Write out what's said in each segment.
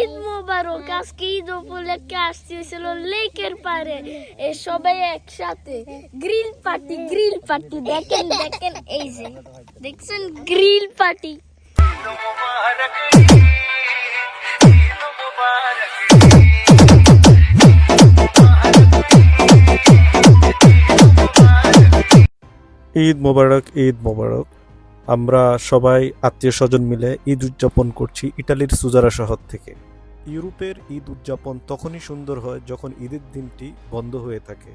ঈদ মোবারক, আজকে ঈদ উপলক্ষে আসছি হয়েছিল লেকের পারে এ সবাই একসাথে গ্রিল পার্টি গ্রিল পার্টি। দেখেন দেখেন, এই যে, দেখছেন গ্রিল পার্টি। ঈদ মোবারক ঈদ মোবারক। আমরা সবাই আত্মীয় স্বজন মিলে ঈদ উদযাপন করছি ইটালির সুজারা শহর থেকে। ইউরোপের ঈদ উদযাপন তখনই সুন্দর হয় যখন ঈদের দিনটি বন্ধ হয়ে থাকে।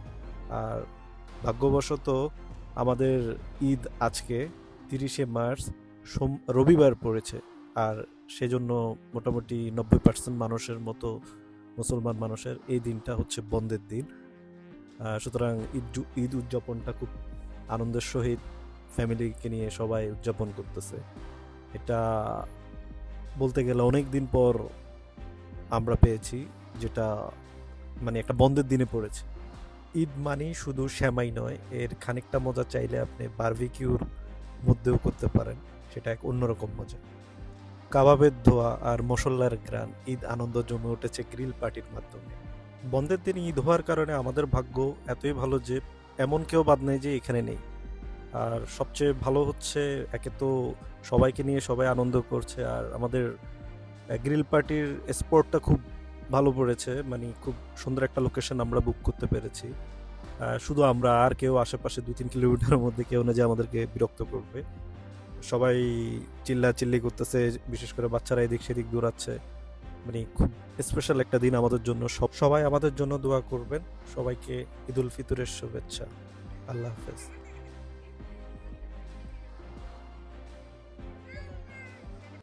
আর ভাগ্যবশত আমাদের ঈদ আজকে তিরিশে মার্চ, সোম, রবিবার পড়েছে। আর সেজন্য মোটামুটি নব্বই পার্সেন্ট মানুষের মতো, মুসলমান মানুষের এই দিনটা হচ্ছে বন্ধের দিন। সুতরাং ঈদ ঈদ উদযাপনটা খুব আনন্দের সহিত ফ্যামিলিকে নিয়ে সবাই উদযাপন করতেছে। এটা বলতে গেলে অনেক দিন পর আমরা পেয়েছি, যেটা মানে একটা বন্ধের দিনে পড়েছে। ঈদ মানেই শুধু শ্যামাই নয়, এর খানিকটা মজা চাইলে আপনি বার্বিকিউর মধ্যেও করতে পারেন, সেটা এক অন্যরকম মজা। কাবাবের ধোয়া আর মশলার গ্রান ঈদ আনন্দ জমে উঠেছে গ্রিল পার্টির মাধ্যমে। বন্ধের দিন ঈদ হওয়ার কারণে আমাদের ভাগ্য এতই ভালো যে, এমন কেউ বাদ নেই যে এখানে নেই। আর সবচেয়ে ভালো হচ্ছে একে তো সবাইকে নিয়ে সবাই আনন্দ করছে, আর আমাদের গ্রিল পার্টির স্পটটা খুব ভালো পড়েছে মানে খুব সুন্দর একটা লোকেশন আমরা বুক করতে পেরেছি। শুধু আমরা আর কেউ আশেপাশে দুই তিন কিলোমিটারের মধ্যে কেউ না যে আমাদেরকে বিরক্ত করবে। সবাই চিল্লা চিল্লি করতেছে, বিশেষ করে বাচ্চারা এদিক সেদিক দৌড়াচ্ছে। মানে খুব স্পেশাল একটা দিন আমাদের জন্য। সব, সবাই আমাদের জন্য দোয়া করবেন। সবাইকে ঈদুল ফিতরের শুভেচ্ছা। আল্লাহ হাফেজ।